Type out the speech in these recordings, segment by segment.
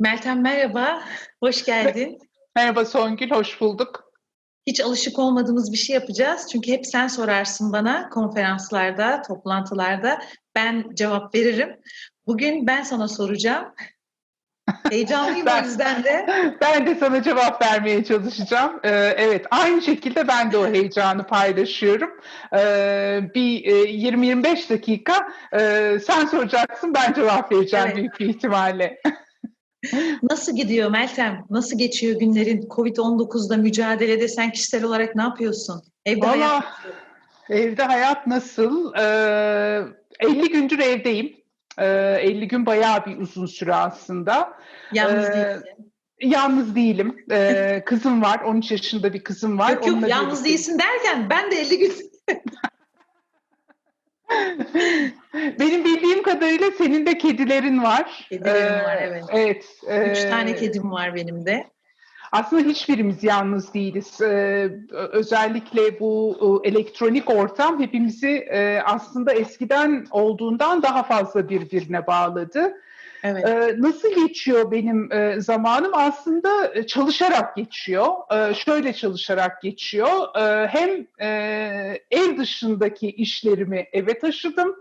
Meltem merhaba, hoş geldin. Merhaba Songül, hoş bulduk. Hiç alışık olmadığımız bir şey yapacağız. Çünkü hep sen sorarsın bana konferanslarda, toplantılarda. Ben cevap veririm. Bugün ben sana soracağım. Heyecanlıyım Ben- o yüzden de. Ben de sana cevap vermeye çalışacağım. Ee, evet, aynı şekilde ben de o heyecanı paylaşıyorum. Ee, bir e, 20-25 dakika e, sen soracaksın, ben cevap vereceğim Evet. büyük bir ihtimalle. Nasıl gidiyor Meltem? Nasıl geçiyor günlerin? Covid-19'da mücadelede sen kişisel olarak ne yapıyorsun? Evde hayat Valla evde hayat nasıl? Ee, 50 gündür evdeyim. Ee, 50 gün bayağı bir uzun süre aslında. yalnız Ee, değilsin. Yalnız değilim. Ee, kızım var, 13 yaşında bir kızım var. Yok yok Onunla yalnız birlikte- değilsin derken ben de 50 gün Benim bildiğim kadarıyla senin de kedilerin var. Kedilerim Ee, var, evet. Evet. Üç ee, tane kedim var benim de. Aslında hiçbirimiz yalnız değiliz. Ee, özellikle bu e, elektronik ortam hepimizi e, aslında eskiden olduğundan daha fazla birbirine bağladı. Evet. Ee, nasıl geçiyor benim e, zamanım? Aslında e, çalışarak geçiyor. Ee, şöyle çalışarak geçiyor. Ee, hem e, ev dışındaki işlerimi eve taşıdım.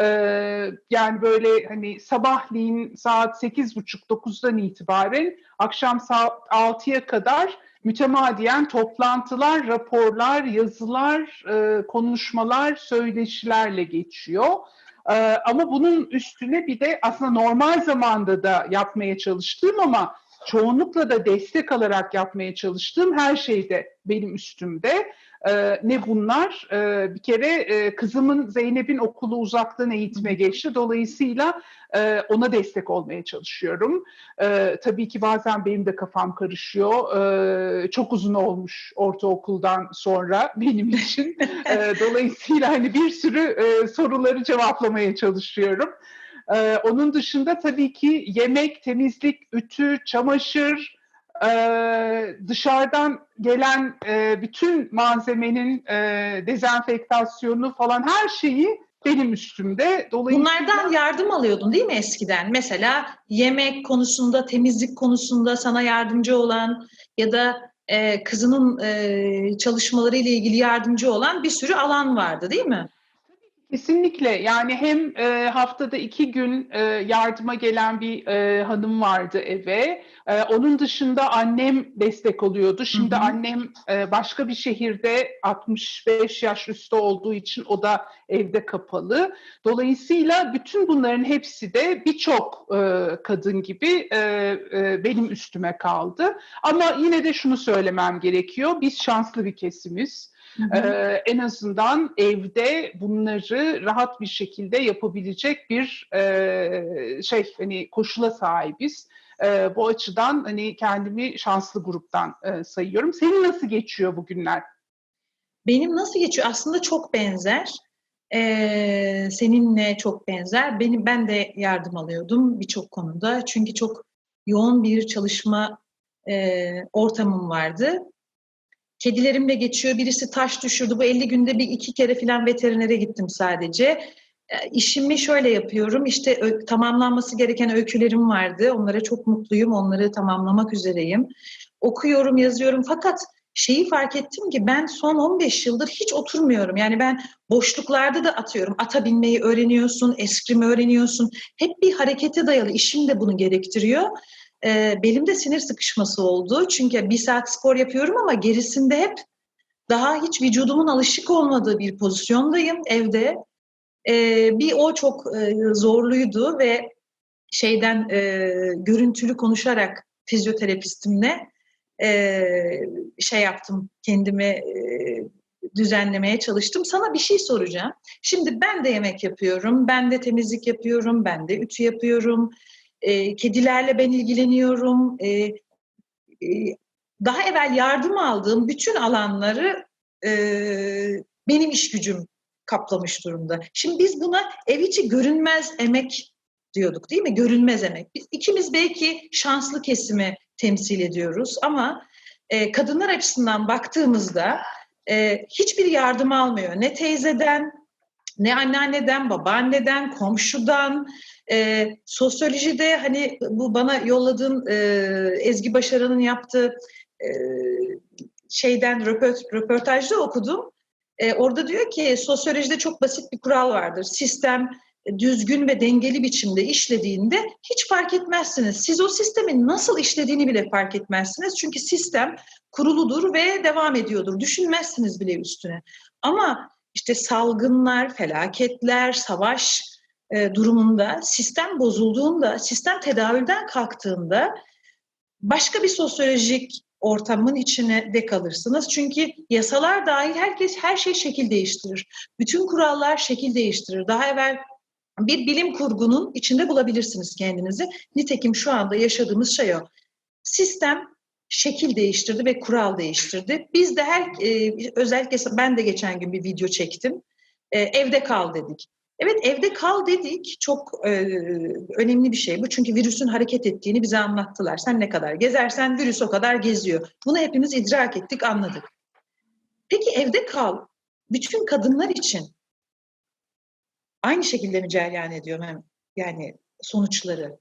Ee, yani böyle hani sabahleyin saat 8.30-9'dan itibaren akşam saat 6'ya kadar mütemadiyen toplantılar, raporlar, yazılar, e, konuşmalar, söyleşilerle geçiyor. Ee, ama bunun üstüne bir de aslında normal zamanda da yapmaya çalıştığım ama çoğunlukla da destek alarak yapmaya çalıştığım her şey de benim üstümde. Ee, ne bunlar? Ee, bir kere e, kızımın Zeynep'in okulu uzaktan eğitime geçti. Dolayısıyla e, ona destek olmaya çalışıyorum. Ee, tabii ki bazen benim de kafam karışıyor. Ee, çok uzun olmuş ortaokuldan sonra benim için. Ee, dolayısıyla hani bir sürü e, soruları cevaplamaya çalışıyorum. Ee, onun dışında tabii ki yemek, temizlik, ütü, çamaşır, e, dışarıdan gelen e, bütün malzemenin e, dezenfektasyonu falan her şeyi benim üstümde. Dolayısıyla Bunlardan yardım alıyordun değil mi eskiden? Mesela yemek konusunda, temizlik konusunda sana yardımcı olan ya da e, kızının e, çalışmaları ile ilgili yardımcı olan bir sürü alan vardı değil mi? Kesinlikle yani hem e, haftada iki gün e, yardıma gelen bir e, hanım vardı eve. E, onun dışında annem destek oluyordu. Şimdi Hı hı. annem e, başka bir şehirde 65 yaş üstü olduğu için o da evde kapalı. Dolayısıyla bütün bunların hepsi de birçok e, kadın gibi e, e, benim üstüme kaldı. Ama yine de şunu söylemem gerekiyor. Biz şanslı bir kesimiz. Ee, en azından evde bunları rahat bir şekilde yapabilecek bir e, şey hani koşula sahibiz. Ee, bu açıdan hani kendimi şanslı gruptan e, sayıyorum. Senin nasıl geçiyor bugünler? Benim nasıl geçiyor? Aslında çok benzer. Ee, seninle çok benzer. Benim ben de yardım alıyordum birçok konuda. Çünkü çok yoğun bir çalışma e, ortamım vardı. Kedilerimle geçiyor. Birisi taş düşürdü. Bu 50 günde bir iki kere falan veterinere gittim sadece. E, işimi şöyle yapıyorum. İşte tamamlanması gereken öykülerim vardı. Onlara çok mutluyum. Onları tamamlamak üzereyim. Okuyorum, yazıyorum. Fakat şeyi fark ettim ki ben son 15 yıldır hiç oturmuyorum. Yani ben boşluklarda da atıyorum. Ata binmeyi öğreniyorsun, eskrim öğreniyorsun. Hep bir harekete dayalı. İşim de bunu gerektiriyor. Ee, belimde sinir sıkışması oldu. Çünkü bir saat spor yapıyorum ama gerisinde hep daha hiç vücudumun alışık olmadığı bir pozisyondayım evde. Ee, bir o çok e, zorluydu ve şeyden e, görüntülü konuşarak fizyoterapistimle e, şey yaptım kendimi e, düzenlemeye çalıştım. Sana bir şey soracağım. Şimdi ben de yemek yapıyorum, ben de temizlik yapıyorum, ben de ütü yapıyorum. E, kedilerle ben ilgileniyorum. E, e, daha evvel yardım aldığım bütün alanları e, benim iş gücüm kaplamış durumda. Şimdi biz buna ev içi görünmez emek diyorduk değil mi? Görünmez emek. Biz ikimiz belki şanslı kesimi temsil ediyoruz ama e, kadınlar açısından baktığımızda e, hiçbir yardım almıyor. Ne teyzeden, ne anneanneden, babaanneden, komşudan, e, sosyolojide hani bu bana yolladığın e, Ezgi Başaran'ın yaptığı e, şeyden röport, röportajda okudum. E, orada diyor ki sosyolojide çok basit bir kural vardır. Sistem düzgün ve dengeli biçimde işlediğinde hiç fark etmezsiniz. Siz o sistemin nasıl işlediğini bile fark etmezsiniz. Çünkü sistem kuruludur ve devam ediyordur. Düşünmezsiniz bile üstüne. Ama işte salgınlar, felaketler, savaş e, durumunda, sistem bozulduğunda, sistem tedavülden kalktığında başka bir sosyolojik ortamın içine de kalırsınız. Çünkü yasalar dahil herkes her şey şekil değiştirir. Bütün kurallar şekil değiştirir. Daha evvel bir bilim kurgunun içinde bulabilirsiniz kendinizi. Nitekim şu anda yaşadığımız şey o. Sistem şekil değiştirdi ve kural değiştirdi. Biz de her e, özellikle ben de geçen gün bir video çektim. E, evde kal dedik. Evet evde kal dedik çok e, önemli bir şey bu çünkü virüsün hareket ettiğini bize anlattılar. Sen ne kadar gezersen virüs o kadar geziyor. Bunu hepimiz idrak ettik anladık. Peki evde kal bütün kadınlar için aynı şekilde mi cereyan ediyor yani sonuçları?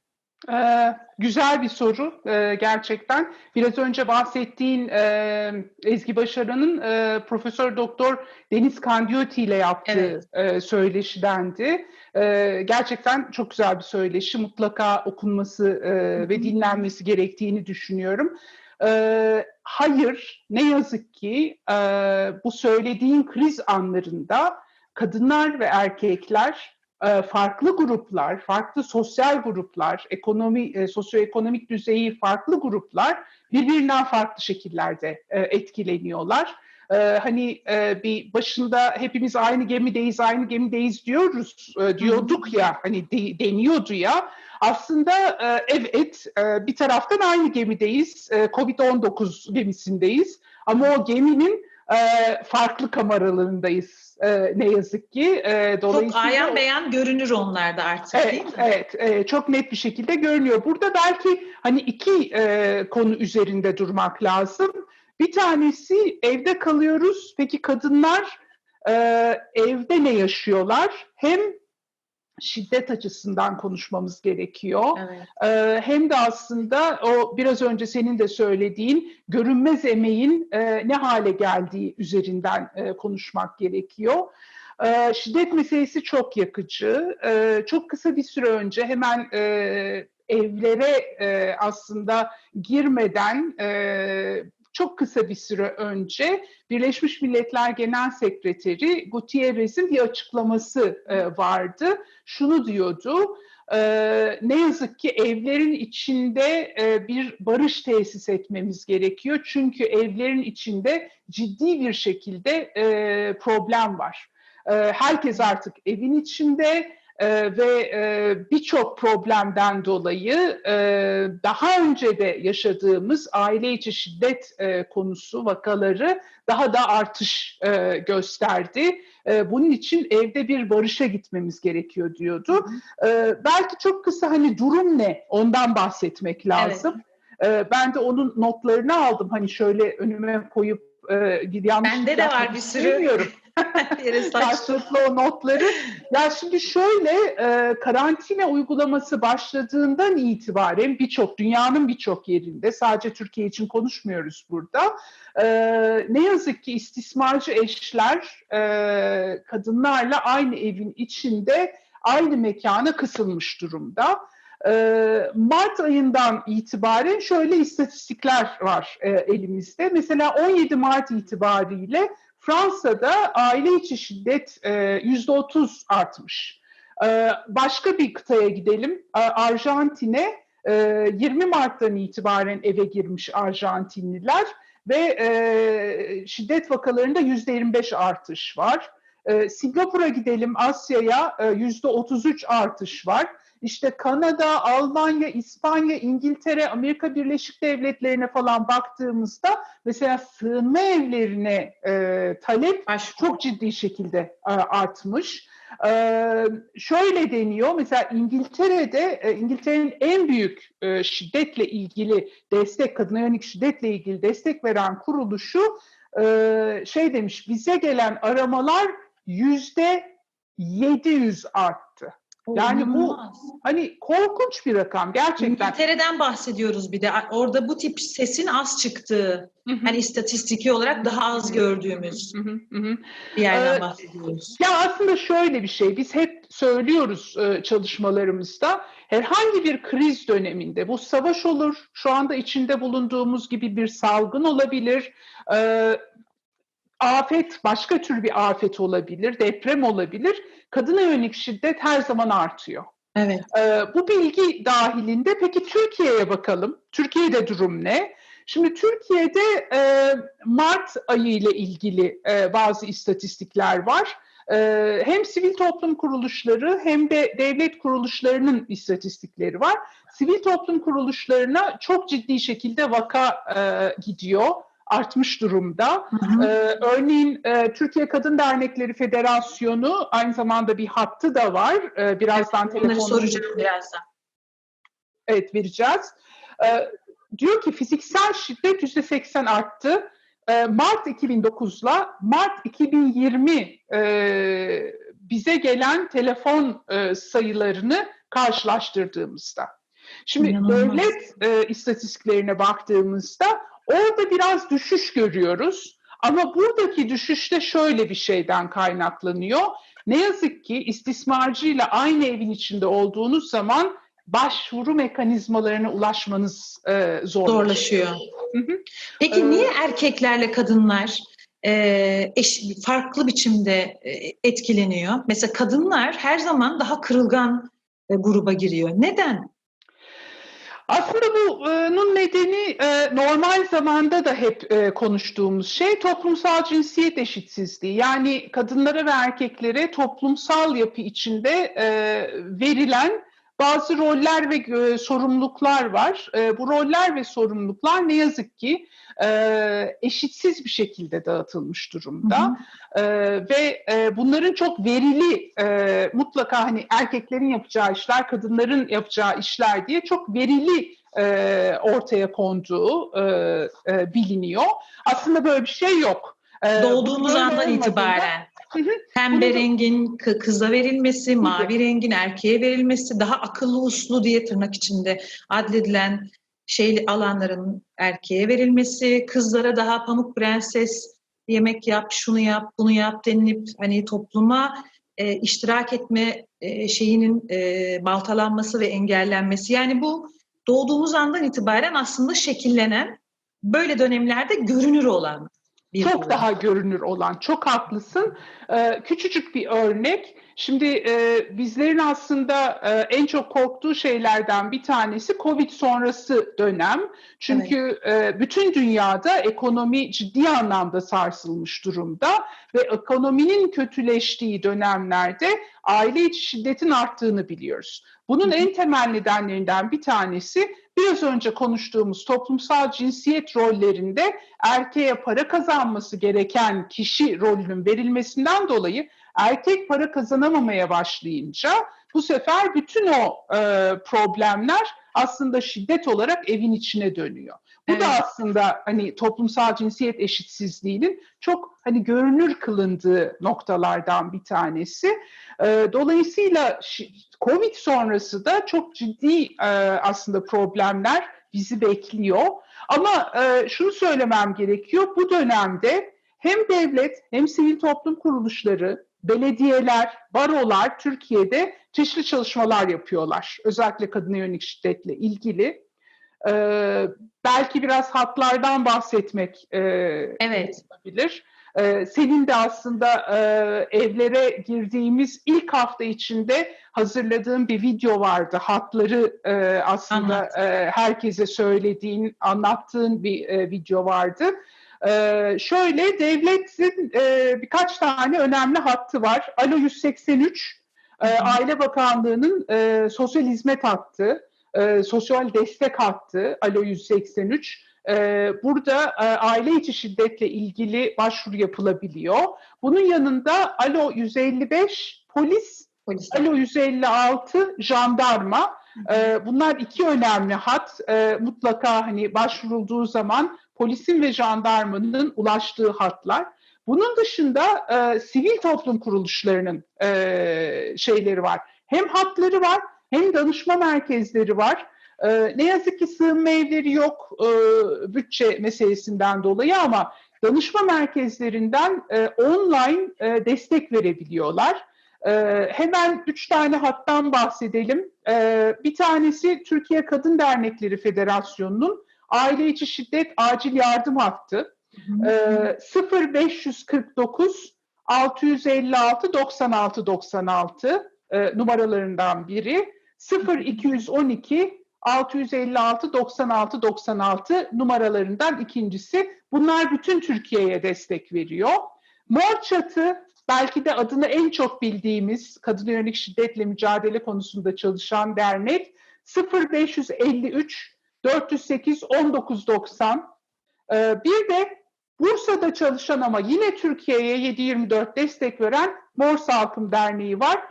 Ee, güzel bir soru ee, gerçekten. Biraz önce bahsettiğin e, Ezgi Başaran'ın e, Profesör Doktor Deniz Kandiyoti ile yaptığı evet. e, söyleşidendi. E, gerçekten çok güzel bir söyleşi. Mutlaka okunması e, ve dinlenmesi gerektiğini düşünüyorum. E, hayır, ne yazık ki e, bu söylediğin kriz anlarında kadınlar ve erkekler e, farklı gruplar, farklı sosyal gruplar, ekonomi, e, sosyoekonomik düzeyi farklı gruplar birbirinden farklı şekillerde e, etkileniyorlar. Hani bir başında hepimiz aynı gemideyiz, aynı gemideyiz diyoruz, diyorduk ya, hani deniyordu ya. Aslında evet bir taraftan aynı gemideyiz, Covid-19 gemisindeyiz ama o geminin farklı kameralarındayız e, ne yazık ki. E, dolayısıyla çok ayan beyan görünür onlarda artık evet, değil mi? Evet, e, çok net bir şekilde görünüyor. Burada belki hani iki e, konu üzerinde durmak lazım. Bir tanesi evde kalıyoruz. Peki kadınlar e, evde ne yaşıyorlar? Hem şiddet açısından konuşmamız gerekiyor. Evet. Ee, hem de aslında o biraz önce senin de söylediğin görünmez emeğin e, ne hale geldiği üzerinden e, konuşmak gerekiyor. Ee, şiddet meselesi çok yakıcı. Ee, çok kısa bir süre önce hemen e, evlere e, aslında girmeden e, çok kısa bir süre önce Birleşmiş Milletler Genel Sekreteri Gutierrez'in bir açıklaması e, vardı. Şunu diyordu, e, ne yazık ki evlerin içinde e, bir barış tesis etmemiz gerekiyor. Çünkü evlerin içinde ciddi bir şekilde problem var. Herkes artık evin içinde, ee, ve e, birçok problemden dolayı e, daha önce de yaşadığımız aile içi şiddet e, konusu vakaları daha da artış e, gösterdi. E, bunun için evde bir barışa gitmemiz gerekiyor diyordu. E, belki çok kısa hani durum ne ondan bahsetmek lazım. Evet. E, ben de onun notlarını aldım hani şöyle önüme koyup e, yanlış Bende de var bir sürü. Karşılıklı o notları. Ya şimdi şöyle e, karantina uygulaması başladığından itibaren birçok dünyanın birçok yerinde sadece Türkiye için konuşmuyoruz burada. E, ne yazık ki istismarcı eşler e, kadınlarla aynı evin içinde aynı mekana kısılmış durumda. Mart ayından itibaren şöyle istatistikler var elimizde. Mesela 17 Mart itibariyle Fransa'da aile içi şiddet yüzde otuz artmış. Başka bir kıtaya gidelim. Arjantin'e 20 Mart'tan itibaren eve girmiş Arjantinliler ve şiddet vakalarında yüzde 25 artış var. Singapur'a gidelim Asya'ya yüzde 33 artış var. İşte Kanada, Almanya, İspanya, İngiltere, Amerika Birleşik Devletleri'ne falan baktığımızda mesela sığınma evlerine e, talep Başka. çok ciddi şekilde e, artmış. Ee, şöyle deniyor, mesela İngiltere'de, e, İngiltere'nin en büyük e, şiddetle ilgili destek, kadına yönelik şiddetle ilgili destek veren kuruluşu e, şey demiş, bize gelen aramalar yüzde 700 arttı. Yani bu hani korkunç bir rakam gerçekten. İngiltere'den bahsediyoruz bir de. Orada bu tip sesin az çıktığı, Hı hı. hani istatistiki olarak daha az gördüğümüz Hı hı, bir yerden Evet. bahsediyoruz. Ya aslında şöyle bir şey, biz hep söylüyoruz e, çalışmalarımızda, herhangi bir kriz döneminde, bu savaş olur, şu anda içinde bulunduğumuz gibi bir salgın olabilir, e, afet, başka tür bir afet olabilir, deprem olabilir, kadına yönelik şiddet her zaman artıyor. Evet. Ee, bu bilgi dahilinde peki Türkiye'ye bakalım. Türkiye'de durum ne? Şimdi Türkiye'de e, Mart ayı ile ilgili e, bazı istatistikler var. E, hem sivil toplum kuruluşları hem de devlet kuruluşlarının istatistikleri var. Sivil toplum kuruluşlarına çok ciddi şekilde vaka e, gidiyor, artmış durumda. Hı hı. Ee, örneğin e, Türkiye Kadın Dernekleri Federasyonu aynı zamanda bir hattı da var. Ee, birazdan Bunları telefonla soracağım birazdan. evet, vereceğiz. Ee, diyor ki fiziksel şiddet yüzde 80 arttı. Ee, Mart 2009'la Mart 2020 e, bize gelen telefon e, sayılarını karşılaştırdığımızda. Şimdi İnanılmaz. devlet e, istatistiklerine baktığımızda orada biraz düşüş görüyoruz. Ama buradaki düşüş de şöyle bir şeyden kaynaklanıyor. Ne yazık ki istismarcıyla aynı evin içinde olduğunuz zaman başvuru mekanizmalarına ulaşmanız e, zorlaşıyor. Zorlaşıyor. Peki Ee, niye erkeklerle kadınlar e, eş, farklı biçimde e, etkileniyor? Mesela kadınlar her zaman daha kırılgan e, gruba giriyor. Neden? Aslında bunun nedeni e, normal zamanda da hep e, konuştuğumuz şey toplumsal cinsiyet eşitsizliği. Yani kadınlara ve erkeklere toplumsal yapı içinde e, verilen bazı roller ve e, sorumluluklar var. E, bu roller ve sorumluluklar ne yazık ki e, eşitsiz bir şekilde dağıtılmış durumda. Hı hı. Ee, ve e, bunların çok verili e, mutlaka hani erkeklerin yapacağı işler, kadınların yapacağı işler diye çok verili e, ortaya konduğu e, e, biliniyor. Aslında böyle bir şey yok. Ee, Doğduğumuz andan itibaren pembe rengin kı- kıza verilmesi, mavi rengin erkeğe verilmesi, daha akıllı uslu diye tırnak içinde adledilen şey alanların erkeğe verilmesi, kızlara daha pamuk prenses yemek yap, şunu yap, bunu yap denilip hani topluma e, iştirak etme e, şeyinin e, baltalanması ve engellenmesi. Yani bu doğduğumuz andan itibaren aslında şekillenen, böyle dönemlerde görünür olan bir Çok durum. daha görünür olan, çok haklısın. Ee, küçücük bir örnek. Şimdi e, bizlerin aslında e, en çok korktuğu şeylerden bir tanesi Covid sonrası dönem. Çünkü e, bütün dünyada ekonomi ciddi anlamda sarsılmış durumda ve ekonominin kötüleştiği dönemlerde aile içi şiddetin arttığını biliyoruz. Bunun hı. en temel nedenlerinden bir tanesi biraz önce konuştuğumuz toplumsal cinsiyet rollerinde erkeğe para kazanması gereken kişi rolünün verilmesinden dolayı erkek para kazanamamaya başlayınca bu sefer bütün o e, problemler aslında şiddet olarak evin içine dönüyor. Bu da Evet. aslında hani toplumsal cinsiyet eşitsizliğinin çok hani görünür kılındığı noktalardan bir tanesi. E, dolayısıyla Covid sonrası da çok ciddi e, aslında problemler bizi bekliyor. Ama e, şunu söylemem gerekiyor. Bu dönemde hem devlet hem sivil toplum kuruluşları, belediyeler, barolar Türkiye'de çeşitli çalışmalar yapıyorlar. Özellikle kadına yönelik şiddetle ilgili. E, belki biraz hatlardan bahsetmek e, Evet. olabilir. Ee, senin de aslında e, evlere girdiğimiz ilk hafta içinde hazırladığın bir video vardı. Hatları e, aslında Anlat. e, herkese söylediğin, anlattığın bir e, video vardı. Ee, şöyle devletin e, birkaç tane önemli hattı var. Alo 183, e. Aile Bakanlığı'nın e, sosyal hizmet hattı, e, sosyal destek hattı Alo 183. Ee, Burada e, aile içi şiddetle ilgili başvuru yapılabiliyor. Bunun yanında Alo 155 polis, Polis. Alo 156 jandarma. Ee, Bunlar iki önemli hat. Ee, Mutlaka hani başvurulduğu zaman polisin ve jandarmanın ulaştığı hatlar. Bunun dışında e, sivil toplum kuruluşlarının e, şeyleri var. Hem hatları var hem danışma merkezleri var. E, ne yazık ki sığınma evleri yok e, bütçe meselesinden dolayı ama danışma merkezlerinden e, online e, destek verebiliyorlar. E, hemen üç tane hattan bahsedelim. E, bir tanesi Türkiye Kadın Dernekleri Federasyonu'nun aile içi şiddet acil yardım hattı. E, 0549 656 96 96 e, numaralarından biri. 0212 656 96 96 numaralarından ikincisi. Bunlar bütün Türkiye'ye destek veriyor. Mor Çatı belki de adını en çok bildiğimiz kadın yönelik şiddetle mücadele konusunda çalışan dernek 0553 408 1990. Ee, bir de Bursa'da çalışan ama yine Türkiye'ye 724 destek veren Mor Salkım Derneği var.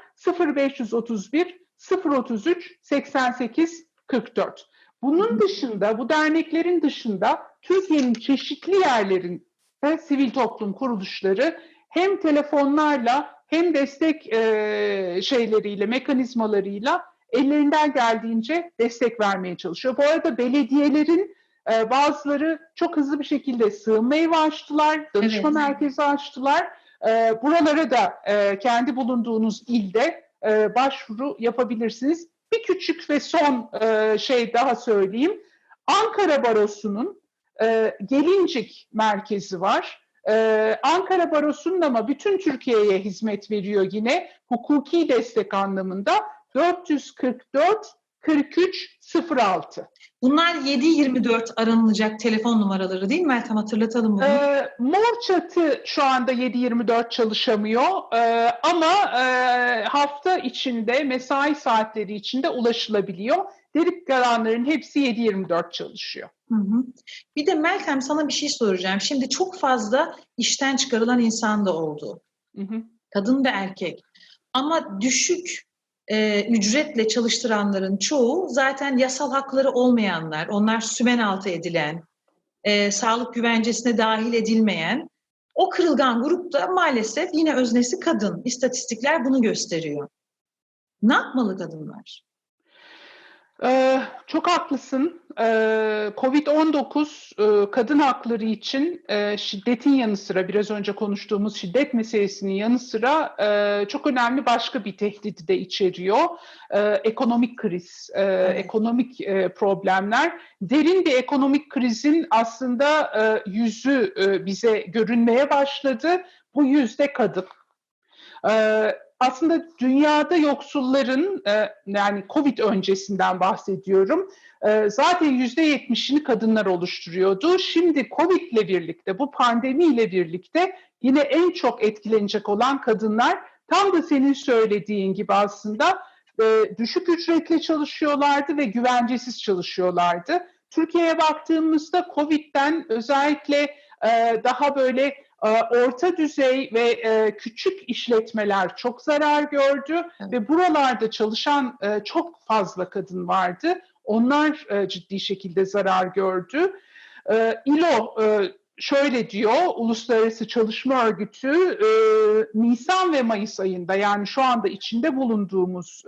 0531 033 88 44. Bunun dışında, bu derneklerin dışında Türkiye'nin çeşitli yerlerinde sivil toplum kuruluşları hem telefonlarla hem destek e, şeyleriyle, mekanizmalarıyla ellerinden geldiğince destek vermeye çalışıyor. Bu arada belediyelerin e, bazıları çok hızlı bir şekilde sığınma evi açtılar, danışma evet. merkezi açtılar. E, buralara da e, kendi bulunduğunuz ilde e, başvuru yapabilirsiniz. Bir küçük ve son e, şey daha söyleyeyim. Ankara Barosu'nun e, Gelincik merkezi var. Ee, Ankara Barosu'nun ama bütün Türkiye'ye hizmet veriyor yine hukuki destek anlamında 444 43 06. Bunlar 7-24 aranılacak telefon numaraları değil mi Meltem? Hatırlatalım bunu. Ee, Mor Çatı şu anda 7-24 çalışamıyor ee, ama e, hafta içinde mesai saatleri içinde ulaşılabiliyor. Derip kalanların hepsi 7-24 çalışıyor. Hı hı. Bir de Meltem sana bir şey soracağım. Şimdi çok fazla işten çıkarılan insan da oldu. Hı hı. Kadın ve erkek. Ama düşük e, ücretle çalıştıranların çoğu zaten yasal hakları olmayanlar. Onlar sümen altı edilen, e, sağlık güvencesine dahil edilmeyen. O kırılgan grupta maalesef yine öznesi kadın. İstatistikler bunu gösteriyor. Ne yapmalı kadınlar? Ee, çok haklısın. Ee, Covid-19 e, kadın hakları için e, şiddetin yanı sıra, biraz önce konuştuğumuz şiddet meselesinin yanı sıra e, çok önemli başka bir tehdidi de içeriyor. E, ekonomik kriz, e, evet. ekonomik e, problemler. Derin bir ekonomik krizin aslında e, yüzü e, bize görünmeye başladı. Bu yüzde kadın. E, aslında dünyada yoksulların e, yani Covid öncesinden bahsediyorum. E, zaten yüzde yetmişini kadınlar oluşturuyordu. Şimdi Covid ile birlikte, bu pandemi ile birlikte yine en çok etkilenecek olan kadınlar. Tam da senin söylediğin gibi aslında e, düşük ücretle çalışıyorlardı ve güvencesiz çalışıyorlardı. Türkiye'ye baktığımızda Covid'den özellikle daha böyle orta düzey ve e, küçük işletmeler çok zarar gördü evet. ve buralarda çalışan e, çok fazla kadın vardı. Onlar e, ciddi şekilde zarar gördü. İLO şöyle diyor, Uluslararası Çalışma Örgütü Nisan ve Mayıs ayında yani şu anda içinde bulunduğumuz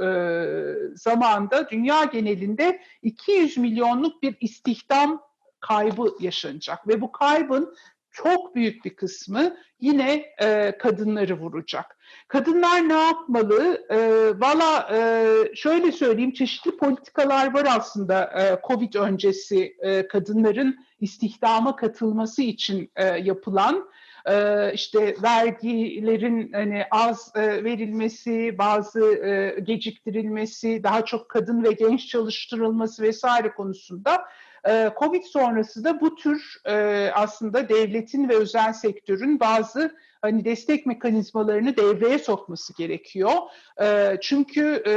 zamanda dünya genelinde 200 milyonluk bir istihdam kaybı yaşanacak ve bu kaybın çok büyük bir kısmı yine e, kadınları vuracak. Kadınlar ne yapmalı? E, Valla e, şöyle söyleyeyim, çeşitli politikalar var aslında e, Covid öncesi e, kadınların istihdama katılması için e, yapılan. E, işte vergilerin hani az e, verilmesi, bazı e, geciktirilmesi, daha çok kadın ve genç çalıştırılması vesaire konusunda ee, Covid sonrası da bu tür e, aslında devletin ve özel sektörün bazı hani destek mekanizmalarını devreye sokması gerekiyor. Ee, çünkü e,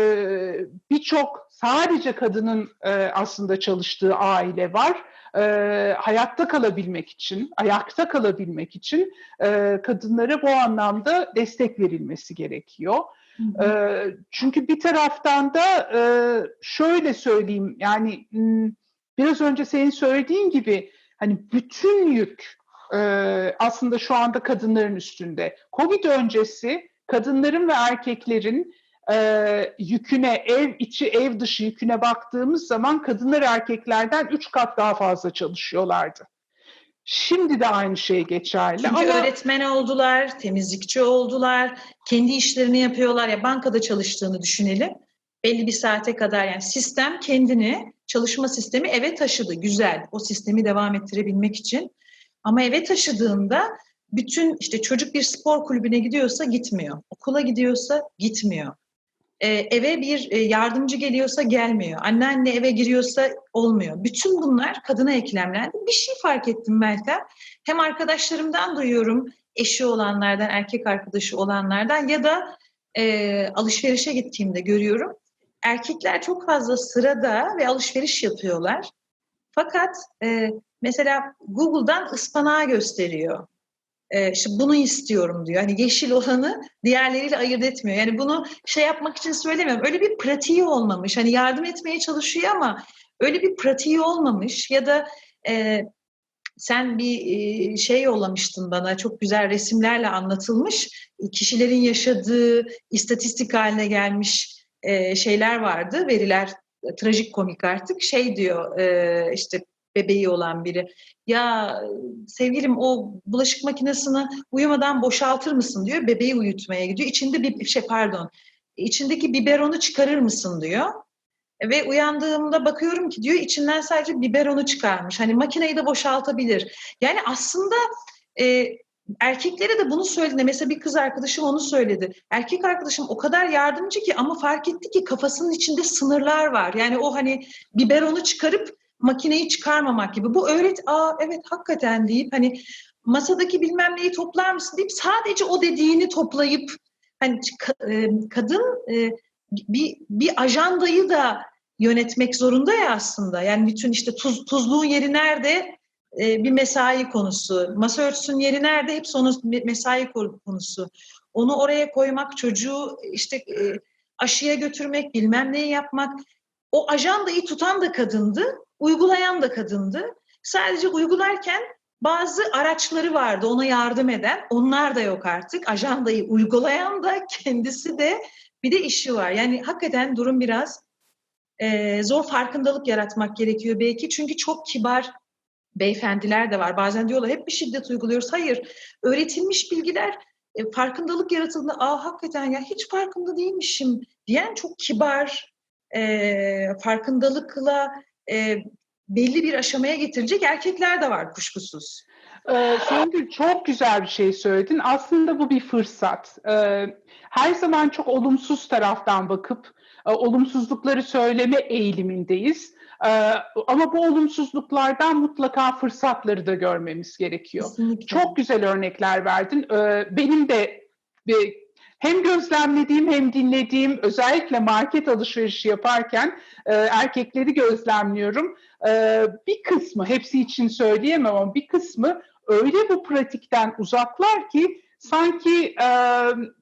birçok sadece kadının e, aslında çalıştığı aile var. hayatta kalabilmek için, ayakta kalabilmek için kadınlara bu anlamda destek verilmesi gerekiyor. Hı hı. çünkü bir taraftan da şöyle söyleyeyim yani biraz önce senin söylediğin gibi hani bütün yük e, aslında şu anda kadınların üstünde. Covid öncesi kadınların ve erkeklerin e, yüküne, ev içi, ev dışı yüküne baktığımız zaman kadınlar erkeklerden üç kat daha fazla çalışıyorlardı. Şimdi de aynı şey geçerli. Çünkü ama... öğretmen oldular, temizlikçi oldular, kendi işlerini yapıyorlar. Ya bankada çalıştığını düşünelim. Belli bir saate kadar yani sistem kendini, çalışma sistemi eve taşıdı. Güzel. O sistemi devam ettirebilmek için. Ama eve taşıdığında bütün işte çocuk bir spor kulübüne gidiyorsa gitmiyor. Okula gidiyorsa gitmiyor. Ee, eve bir e, yardımcı geliyorsa gelmiyor. Anneanne eve giriyorsa olmuyor. Bütün bunlar kadına eklemlendi. Bir şey fark ettim Meltem. Hem arkadaşlarımdan duyuyorum, eşi olanlardan, erkek arkadaşı olanlardan ya da e, alışverişe gittiğimde görüyorum. Erkekler çok fazla sırada ve alışveriş yapıyorlar. Fakat e, mesela Google'dan ıspanağı gösteriyor e, işte bunu istiyorum diyor. Hani yeşil olanı diğerleriyle ayırt etmiyor. Yani bunu şey yapmak için söylemiyorum. Öyle bir pratiği olmamış. Hani yardım etmeye çalışıyor ama öyle bir pratiği olmamış ya da e, sen bir e, şey yollamıştın bana çok güzel resimlerle anlatılmış kişilerin yaşadığı istatistik haline gelmiş e, şeyler vardı veriler trajik komik artık şey diyor e, işte bebeği olan biri. Ya sevgilim o bulaşık makinesini uyumadan boşaltır mısın diyor. Bebeği uyutmaya gidiyor. İçinde bir şey pardon. İçindeki biberonu çıkarır mısın diyor. Ve uyandığımda bakıyorum ki diyor içinden sadece biberonu çıkarmış. Hani makineyi de boşaltabilir. Yani aslında e, erkeklere de bunu söyledi. Mesela bir kız arkadaşım onu söyledi. Erkek arkadaşım o kadar yardımcı ki ama fark etti ki kafasının içinde sınırlar var. Yani o hani biberonu çıkarıp makineyi çıkarmamak gibi. Bu öğret, aa evet hakikaten deyip hani masadaki bilmem neyi toplar mısın deyip sadece o dediğini toplayıp hani e, kadın e, bir bir ajandayı da yönetmek zorunda ya aslında. Yani bütün işte tuz, tuzluğun yeri nerede? E, bir mesai konusu. Masa örtüsünün yeri nerede? Hepsi onun mesai konusu. Onu oraya koymak, çocuğu işte aşıya götürmek, bilmem neyi yapmak. O ajandayı tutan da kadındı uygulayan da kadındı. Sadece uygularken bazı araçları vardı ona yardım eden. Onlar da yok artık. Ajandayı uygulayan da kendisi de bir de işi var. Yani hakikaten durum biraz e, zor farkındalık yaratmak gerekiyor belki. Çünkü çok kibar beyefendiler de var. Bazen diyorlar hep bir şiddet uyguluyoruz. Hayır. Öğretilmiş bilgiler e, farkındalık yaratıldığında aa hakikaten ya hiç farkında değilmişim diyen çok kibar e, farkındalıkla e, belli bir aşamaya getirecek erkekler de var kuşkusuz. Ee, Songül çok güzel bir şey söyledin. Aslında bu bir fırsat. Ee, her zaman çok olumsuz taraftan bakıp e, olumsuzlukları söyleme eğilimindeyiz. Ee, ama bu olumsuzluklardan mutlaka fırsatları da görmemiz gerekiyor. Kesinlikle. Çok güzel örnekler verdin. Ee, benim de hem gözlemlediğim hem dinlediğim özellikle market alışverişi yaparken e, erkekleri gözlemliyorum. E, bir kısmı, hepsi için söyleyemem ama bir kısmı öyle bu pratikten uzaklar ki sanki e,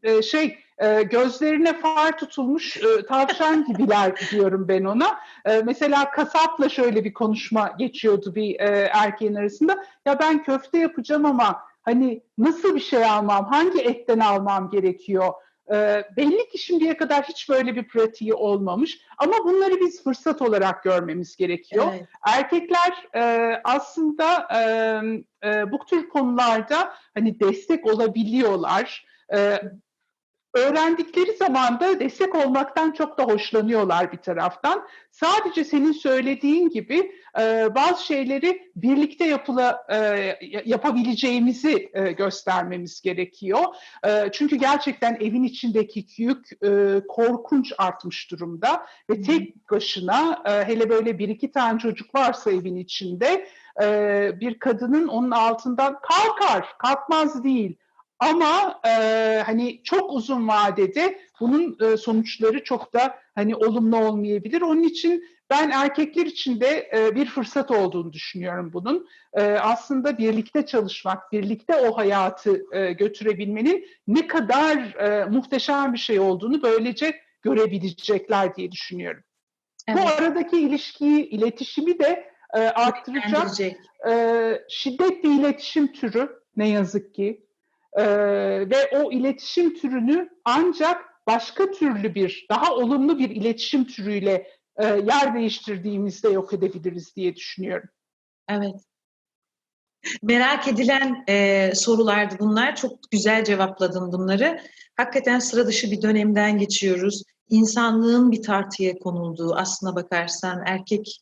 e, şey e, gözlerine far tutulmuş e, tavşan gibiler diyorum ben ona. E, mesela kasapla şöyle bir konuşma geçiyordu bir e, erkeğin arasında. Ya ben köfte yapacağım ama Hani nasıl bir şey almam, hangi etten almam gerekiyor? E, belli ki şimdiye kadar hiç böyle bir pratiği olmamış ama bunları biz fırsat olarak görmemiz gerekiyor. Evet. Erkekler e, aslında e, e, bu tür konularda hani destek olabiliyorlar. E, öğrendikleri zaman da destek olmaktan çok da hoşlanıyorlar bir taraftan. Sadece senin söylediğin gibi e, bazı şeyleri birlikte yapıla, e, yapabileceğimizi e, göstermemiz gerekiyor. E, çünkü gerçekten evin içindeki yük e, korkunç artmış durumda ve tek başına e, hele böyle bir iki tane çocuk varsa evin içinde e, bir kadının onun altından kalkar, kalkmaz değil ama e, hani çok uzun vadede bunun e, sonuçları çok da hani olumlu olmayabilir. Onun için ben erkekler için de e, bir fırsat olduğunu düşünüyorum bunun. E, aslında birlikte çalışmak, birlikte o hayatı e, götürebilmenin ne kadar e, muhteşem bir şey olduğunu böylece görebilecekler diye düşünüyorum. Evet. Bu aradaki ilişkiyi, iletişimi de e, arttıracak e, şiddetli iletişim türü ne yazık ki E, ve o iletişim türünü ancak başka türlü bir, daha olumlu bir iletişim türüyle e, yer değiştirdiğimizde yok edebiliriz diye düşünüyorum. Evet. Merak edilen e, sorulardı bunlar. Çok güzel cevapladın bunları. Hakikaten sıra dışı bir dönemden geçiyoruz. İnsanlığın bir tartıya konulduğu, aslına bakarsan erkek,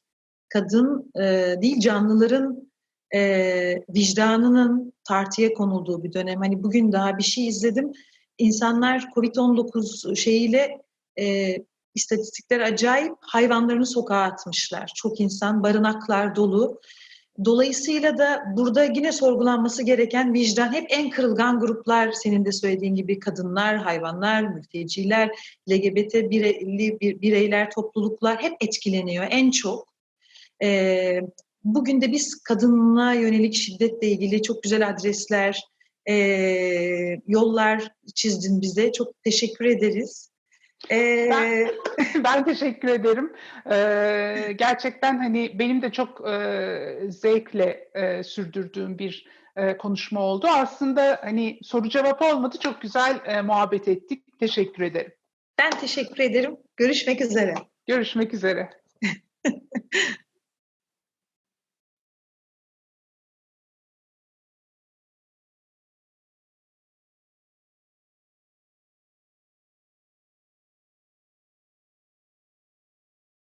kadın e, değil canlıların e, vicdanının tartıya konulduğu bir dönem. Hani bugün daha bir şey izledim. İnsanlar Covid-19 şeyiyle e, istatistikler acayip hayvanlarını sokağa atmışlar. Çok insan, barınaklar dolu. Dolayısıyla da burada yine sorgulanması gereken vicdan hep en kırılgan gruplar senin de söylediğin gibi kadınlar, hayvanlar, mülteciler, LGBT bireyli bireyler, topluluklar hep etkileniyor en çok. Ee, bugün de biz kadına yönelik şiddetle ilgili çok güzel adresler, e, yollar çizdin bize. Çok teşekkür ederiz. Ee, ben, ben teşekkür ederim. Ee, gerçekten hani benim de çok e, zevkle e, sürdürdüğüm bir e, konuşma oldu. Aslında hani soru cevap olmadı. Çok güzel e, muhabbet ettik. Teşekkür ederim. Ben teşekkür ederim. Görüşmek üzere. Görüşmek üzere.